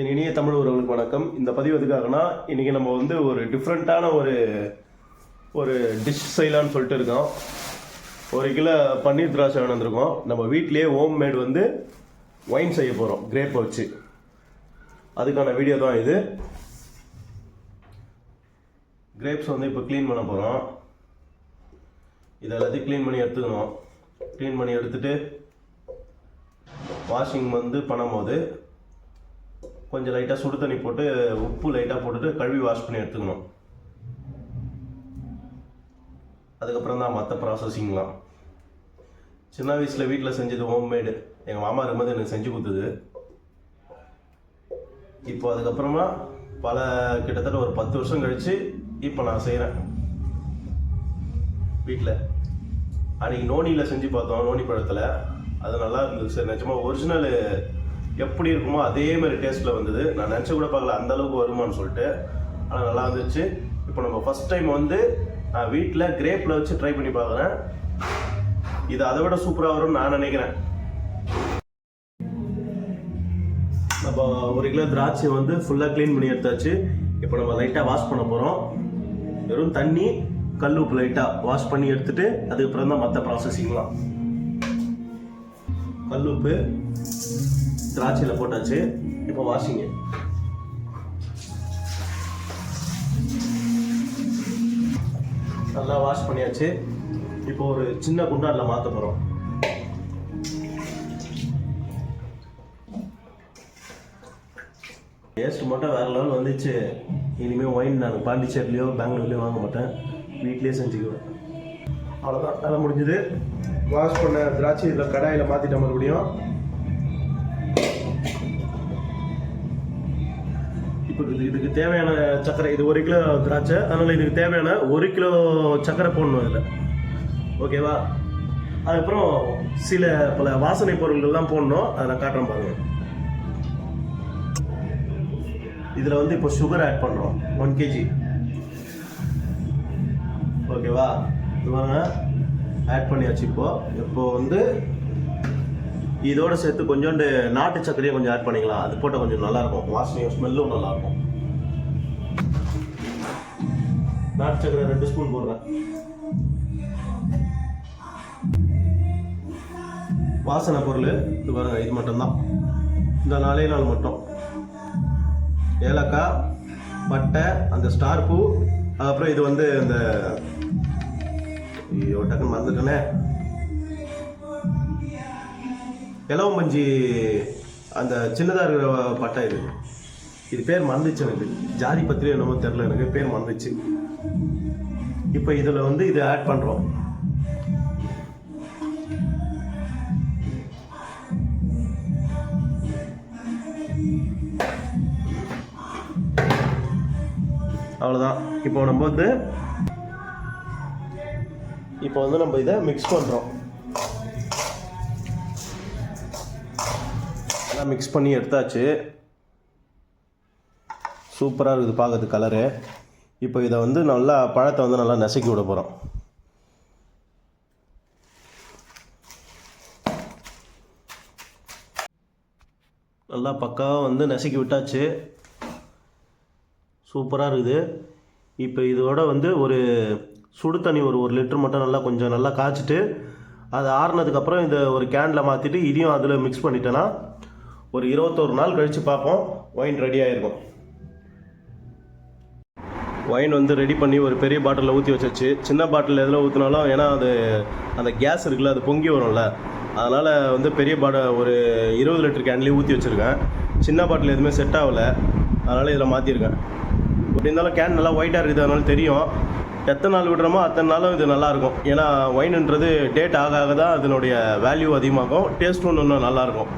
என் இனிய தமிழ் உறவுகளுக்கு வணக்கம். இந்த பதிவு எதுக்காகனா இன்றைக்கி நம்ம வந்து ஒரு டிஃப்ரெண்ட்டான ஒரு ஒரு டிஷ் செய்யலாம்னு சொல்லிட்டு இருக்கோம். ஒரு கிலோ பன்னீர் திராட்சை வேணும் வந்திருக்கோம். நம்ம வீட்டிலேயே ஹோம் மேட் வந்து ஒயின் செய்ய போகிறோம் கிரேப் வச்சு. அதுக்கான வீடியோ தான் இது. கிரேப்ஸ் வந்து இப்போ க்ளீன் பண்ண போகிறோம் இதை எல்லாத்தையும் க்ளீன் பண்ணி எடுத்துக்கணும். க்ளீன் பண்ணி எடுத்துகிட்டு வாஷிங் வந்து பண்ணும்போது கொஞ்சம் லைட்டாக சுடு தண்ணி போட்டு உப்பு லைட்டாக போட்டுட்டு கழுவி வாஷ் பண்ணி எடுத்துக்கணும். அதுக்கப்புறம் தான் மற்ற ப்ராசஸிங்லாம் சின்ன வயசில் வீட்டில் செஞ்சது ஹோம்மேடு எங்கள் மாமா இருக்கும்போது எனக்கு செஞ்சு கொடுத்தது. இப்போ அதுக்கப்புறமா பல கிட்டத்தட்ட ஒரு பத்து வருஷம் கழித்து இப்போ நான் செய்கிறேன் வீட்டில் அன்றைக்கி நோனியில் செஞ்சு பார்த்தோம் நோனி பழத்தில். அது நல்லா இருந்தது சார். நிஜமாக ஒரிஜினல் எப்படி இருக்குமோ அதே மாதிரி டேஸ்ட்டில் வந்தது. நான் நினச்ச கூட பார்க்கல அந்த அளவுக்கு வருமான்னு சொல்லிட்டு. ஆனால் நல்லா இருந்துச்சு. இப்போ நம்ம ஃபஸ்ட் டைம் வந்து நான் வீட்டில் கிரேப்பில் வச்சு ட்ரை பண்ணி பார்க்குறேன். இது அதை விட சூப்பராக வரும்னு நான் நினைக்கிறேன். நம்ம ஒரு கிலோ திராட்சை வந்து ஃபுல்லாக க்ளீன் பண்ணி எடுத்தாச்சு. இப்போ நம்ம லைட்டாக வாஷ் பண்ண போகிறோம் வெறும் தண்ணி கல் உப்பு லைட்டாக வாஷ் பண்ணி எடுத்துட்டு அதுக்கப்புறம் தான் மற்ற ப்ராசஸிங்லாம் கல் உப்பு. திராட்சையில் போட்டாச்சு. இப்போ வாஷிங்கு நல்லா வாஷ் பண்ணியாச்சு. இப்போ ஒரு சின்ன குண்டானில் மாற்ற போகிறோம் டேஸ்ட் மட்டும் வேறு லெவல் வந்துச்சு. இனிமேல் ஒயின் நான் பாண்டிச்சேரிலையோ பெங்களூர்லையோ வாங்க மாட்டேன். வீட்லேயே செஞ்சுக்குவேன். அவ்வளோதான் வேலை முடிஞ்சது. வாஷ் பண்ண திராட்சை இதில் கடாயில் மாற்றிட்டேன் மறுபடியும். இப்போ இது இதுக்கு தேவையான சர்க்கரை இது ஒரு கிலோ திராட்சை அதனால் இதுக்கு தேவையான ஒரு கிலோ சர்க்கரை போடணும் இதில். ஓகேவா அதுக்கப்புறம் சில பல வாசனை பொருள்கள்லாம் போடணும். அதை நான் காட்டுறேன் பாருங்க. இதில் வந்து இப்போ சுகர் ஆட் பண்ணுறோம் ஒன் கேஜி ஓகேவா இது பாருங்க. ஆட் பண்ணியாச்சு இப்போ. இப்போ வந்து இதோட சேர்த்து கொஞ்சோண்டு நாட்டு சர்க்கரையை கொஞ்சம் ஆட் பண்ணிக்கலாம். அது போட்டால் கொஞ்சம் நல்லா இருக்கும் வாசனையும் ஸ்மெல்லும் நல்லா இருக்கும் நாட்டு சர்க்கரை ரெண்டு ஸ்பூன் போடுறேன். வாசனை பொருள் இது பாருங்க இது மட்டும்தான். இந்த நாலே நாள் மட்டும். ஏலக்காய் பட்டை அந்த ஸ்டார் பூ அதுக்கப்புறம் இது வந்து இந்த ஐயோ டக்குன்னு மறந்துட்டேனே. இலவம் அந்த சின்னதாக இருக்கிற பட்டம் இது. இது பேர் மறந்துச்சு எனக்கு. ஜாதி பத்திரிகை என்னமோ தெரில எனக்கு பேர் மறந்துச்சு இப்போ இதில் வந்து இதை ஆட் பண்ணுறோம் அவ்வளோதான் இப்போ நம்ம வந்து இப்போ வந்து நம்ம இதை மிக்ஸ் பண்ணுறோம் எல்லாம் மிக்ஸ் பண்ணி எடுத்தாச்சு. சூப்பராக இருக்குது பார்க்கறது கலரு இப்போ இதை வந்து நல்லா பழத்தை வந்து நல்லா நசுக்கி விட போகிறோம் நல்லா பக்காவாக வந்து நசுக்கி விட்டாச்சு. சூப்பராக இருக்குது. இப்போ இதோட வந்து ஒரு சுடு தண்ணி ஒரு ஒரு லிட்டர் மட்டும் நல்லா கொஞ்சம் நல்லா காய்ச்சிட்டு அது ஆறுனதுக்கப்புறம் இதை ஒரு கேனில் மாற்றிட்டு இதையும் அதில் மிக்ஸ் பண்ணிட்டேன்னா ஒரு இருபத்தோரு நாள் கழித்து பார்ப்போம். ஒயின் ரெடி ஆகிருக்கும் ஒயின் வந்து ரெடி பண்ணி ஒரு பெரிய பாட்டிலில் ஊற்றி வச்சாச்சு. சின்ன பாட்டில் எதில் ஊற்றினாலும் ஏன்னா அது அந்த கேஸ் இருக்குல்ல அது பொங்கி வரும்ல. அதனால் வந்து பெரிய பாட ஒரு இருபது லிட்டர் கேன்லேயே ஊற்றி வச்சுருக்கேன். சின்ன பாட்டில் எதுவுமே செட் ஆகலை. அதனால் இதில் மாற்றிருக்கேன் எப்படி இருந்தாலும் கேன் நல்லா ஒயிட்டாக இருக்குது அதனால தெரியும். எத்தனை நாள் விடுறோமோ அத்தனை நாளும் இது நல்லாயிருக்கும் ஏன்னா ஒயின்ன்றது டேட் ஆக ஆக தான் அதனுடைய வேல்யூ அதிகமாகும். டேஸ்ட்டும் இன்னும் நல்லாயிருக்கும்